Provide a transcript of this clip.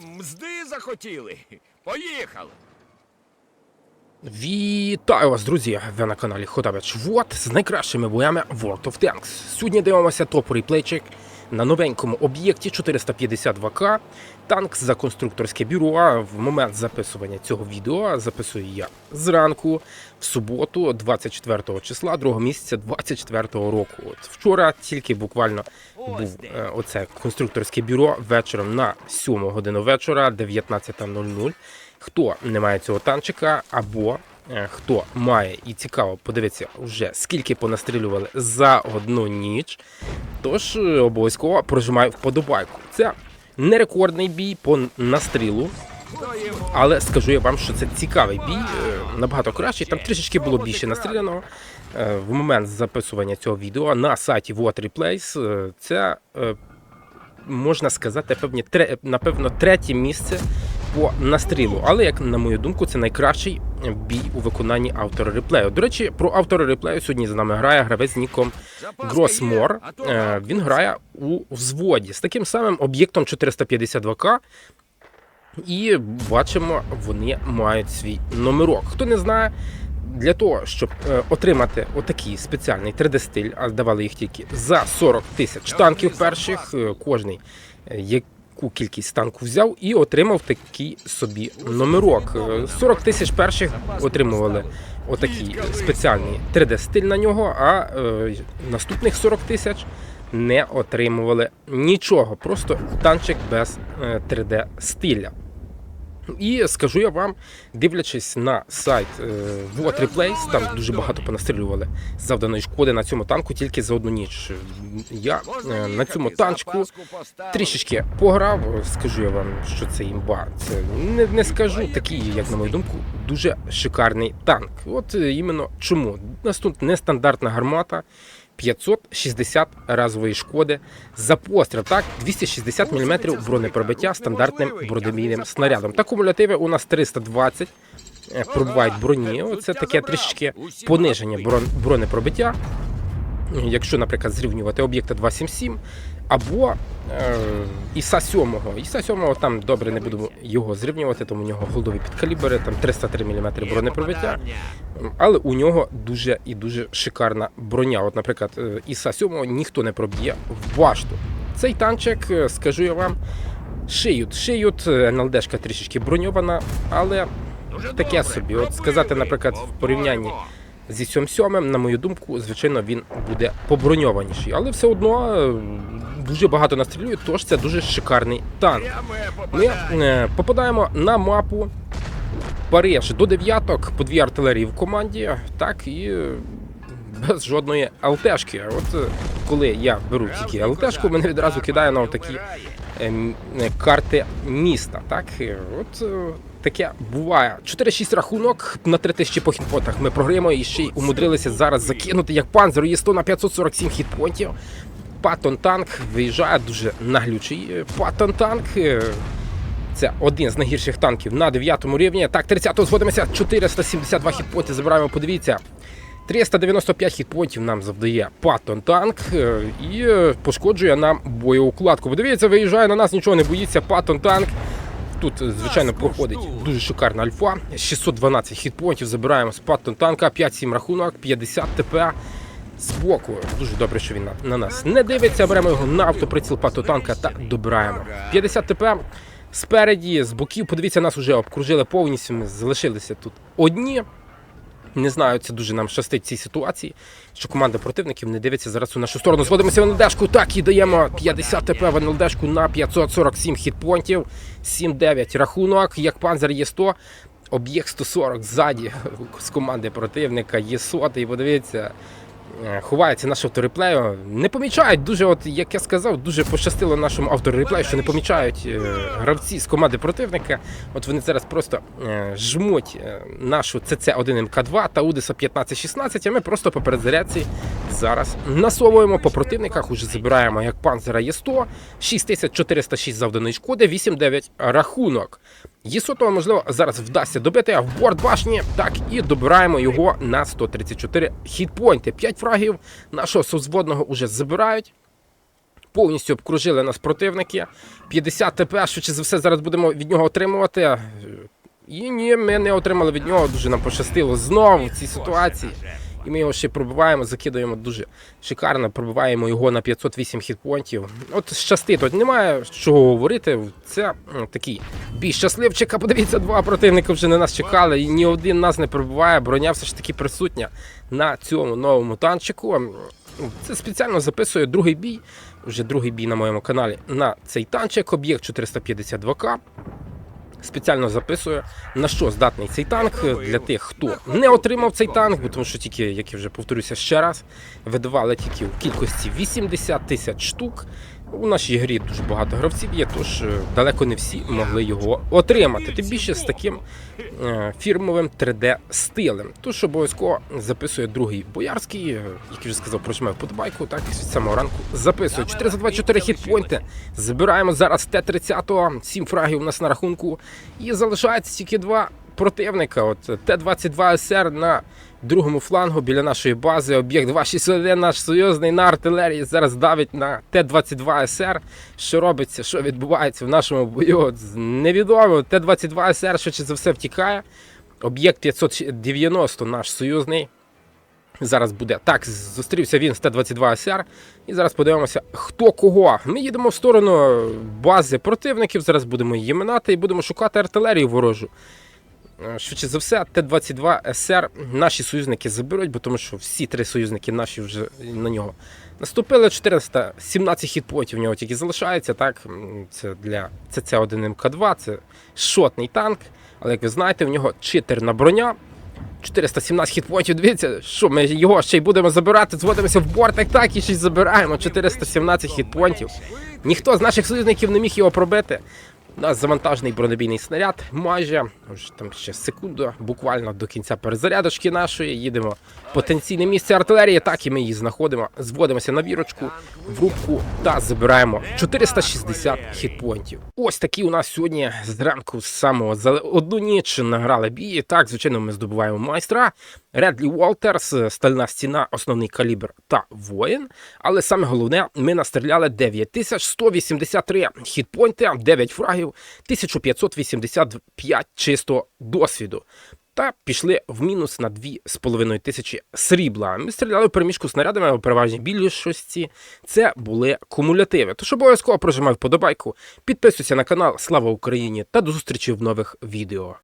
мзди захотіли. Поїхали. Вітаю вас, друзі! Ви на каналі Ходавич Вот з найкращими боями World of Tanks. Сьогодні дивимося топ реплейчик на новенькому об'єкті 452К. Танк за конструкторське бюро. В момент записування цього відео записую я зранку, в суботу, 24 числа, 2 місяця 24-го року. От вчора тільки буквально був е, оце конструкторське бюро вечором на 7 годину вечора, 19.00. Хто не має цього танчика, або хто має і цікаво подивитися вже скільки понастрілювали за одну ніч, тож е, обов'язково прожимаю вподобайку. Це не рекордний бій по настрілу, але скажу я вам, що це цікавий бій, е, набагато кращий. Там трішечки було більше настріляного. Е, В момент записування цього відео на сайті What Replays е, це е, можна сказати, певні, напевно, третє місце по настрілу. Але, як на мою думку, це найкращий бій у виконанні автора реплею. До речі, про автора реплею сьогодні з нами грає гравець ніком Гросмор. Е, Він грає у взводі з таким самим об'єктом 452К. І бачимо, вони мають свій номерок. Хто не знає, для того, щоб е, отримати отакий спеціальний 3D-стиль, а здавали їх тільки за 40 тисяч танків перших, е, кожний е, яку кількість танку взяв і отримав такий собі номерок. Е, 40 тисяч перших отримували отакий спеціальний 3D-стиль на нього, а е, наступних 40 тисяч не отримували нічого, просто танчик без е, 3D-стиля. І скажу я вам, дивлячись на сайт е, What там дуже багато понастрілювали завданої шкоди на цьому танку тільки за одну ніч. Я е, на цьому танчику трішечки пограв. Скажу я вам, що це імба. Це не, не скажу такий, як на мою думку, дуже шикарний танк. От е, іменно чому? У нас тут нестандартна гармата. 560 разової шкоди за постріл. Так, 260 мм бронепробиття стандартним бронебійним снарядом. Та кумулятиви у нас 320 е, пробувають броні. Оце таке трішечки пониження брон- бронепробиття. Якщо, наприклад, зрівнювати об'єкта 277 або е, Іса 7. Іса 7 там добре не будемо його зрівнювати, тому у нього голдові підкалібри, там 303 мм бронепробиття. Але у нього дуже і дуже шикарна броня. От, наприклад, е, Іса 7 ніхто не проб'є в башту. Цей танчик, е, скажу я вам, шиють. Шиють, е, НЛДшка трішечки броньована, але таке собі. От сказати, наприклад, в порівнянні зі 77, на мою думку, звичайно, він буде поброньованіший. Але все одно е, дуже багато настрілює, тож це дуже шикарний танк. Ми е, попадаємо на мапу Париж до дев'яток, по дві артилерії в команді, так і е, без жодної ЛТшки. От коли я беру тільки ЛТшку, мене відразу кидає на такі карти міста. Так, от таке буває. 4-6 рахунок на 3000 по хітпотах ми програємо і ще й умудрилися зараз закинути як панзеру є 100 на 547 хітпонтів. Паттон танк виїжджає дуже наглючий. Паттон танк. е, це один з найгірших танків на 9 рівні. Так, 30-го зводимося. 472 хітпоінти забираємо. Подивіться. 395 хітпоінтів нам завдає Паттон танк е, і е, пошкоджує нам боєукладку. Подивіться, виїжджає на нас, нічого не боїться. Паттон танк. Тут, е, звичайно, проходить дуже шикарна альфа. 612 хітпоінтів забираємо з Паттон танка, 5-7 рахунок, 50 ТП. Збоку дуже добре, що він на, на нас не дивиться. Беремо його на автоприціл Паттон танка та добираємо. 50 ТП. Спереді, з боків, подивіться, нас вже обкружили повністю. Ми залишилися тут одні. Не знаю, це дуже нам щастить цій ситуації, що команда противників не дивиться зараз у нашу сторону. Зводимося в НЛДшку, так і даємо 50 ТП в НЛДшку на 547 хітпонтів, 7-9 рахунок, як панзер є 100, об'єкт 140 ззаді з команди противника є сотий. Подивіться, ховається наш автореплею. Не помічають дуже, от як я сказав, дуже пощастило нашому автореплею, що не помічають е, гравці з команди противника. От вони зараз просто е, жмуть е, нашу ЦЦ1МК2 та Удиса 1516, а ми просто по перезарядці зараз насовуємо по противниках, уже забираємо як панзера Є100, 6406 завданої шкоди, 8-9 рахунок. Єсотова, можливо, зараз вдасться добити в борт башні. Так і добираємо його на 134 хітпойнти. 5 фрагів нашого созводного уже забирають. Повністю обкружили нас противники. 50 ТП, швидше за все, зараз будемо від нього отримувати. І ні, ми не отримали від нього. Дуже нам пощастило знову в цій ситуації. І ми його ще пробиваємо, закидаємо дуже шикарно, пробиваємо його на 508 хітпонтів. От щасти тут немає чого говорити. Це такий бій щасливчика. Подивіться, два противника вже на нас чекали, і ні один нас не пробиває. Броня все ж таки присутня на цьому новому танчику. Це спеціально записує другий бій. Вже другий бій на моєму каналі на цей танчик, об'єкт 452К. Спеціально записую, на що здатний цей танк е, для тих, хто не отримав цей танк, бо тому що тільки, як я вже повторюся ще раз, видавали тільки в кількості 80 тисяч штук. У нашій грі дуже багато гравців є, тож е, далеко не всі могли його отримати. Тим більше з таким е, фірмовим 3D-стилем. Тож обов'язково записує другий боярський, е, який вже сказав, прожимає вподобайку, так і від самого ранку записує. 424 хітпойнти. Забираємо зараз Т-30, 7 фрагів у нас на рахунку. І залишається тільки два противника. От Т-22 СР на другому флангу біля нашої бази. Об'єкт 261, наш союзний на артилерії зараз давить на Т-22 СР. Що робиться, що відбувається в нашому бою? Невідомо. Т-22 СР швидше за все втікає. Об'єкт 590, наш союзний. Зараз буде. Так, зустрівся він з Т-22 СР. І зараз подивимося, хто кого. Ми їдемо в сторону бази противників. Зараз будемо її минати і будемо шукати артилерію ворожу. Е, Швидше за все, Т-22 СР наші союзники заберуть, бо тому що всі три союзники наші вже на нього наступили. 417 хітпотів в нього тільки залишається. Так, це для ЦЦ-1 МК2, це шотний танк. Але як ви знаєте, в нього читерна броня. 417 хітпоінтів, дивіться, що ми його ще й будемо забирати, зводимося в бортик, так і й забираємо 417 хітпоінтів. Ніхто з наших союзників не міг його пробити. У нас завантажений бронебійний снаряд майже Ось там ще секунду, буквально до кінця перезарядочки нашої. Їдемо в потенційне місце артилерії, так і ми її знаходимо. Зводимося на вірочку, в рубку та забираємо 460 хітпоінтів. Ось такі у нас сьогодні зранку з самого за одну ніч награли бії. Так, звичайно, ми здобуваємо майстра. Редлі Уолтерс, стальна стіна, основний калібр та воїн. Але саме головне, ми настріляли 9183 хітпойнти, 9 фрагів, 1585 чисто досвіду. Та пішли в мінус на 2,5 тисячі срібла. Ми стріляли в переміжку снарядами, у переважній більшості це були кумулятиви. Тож обов'язково прожимай вподобайку, підписуйся на канал Слава Україні та до зустрічі в нових відео.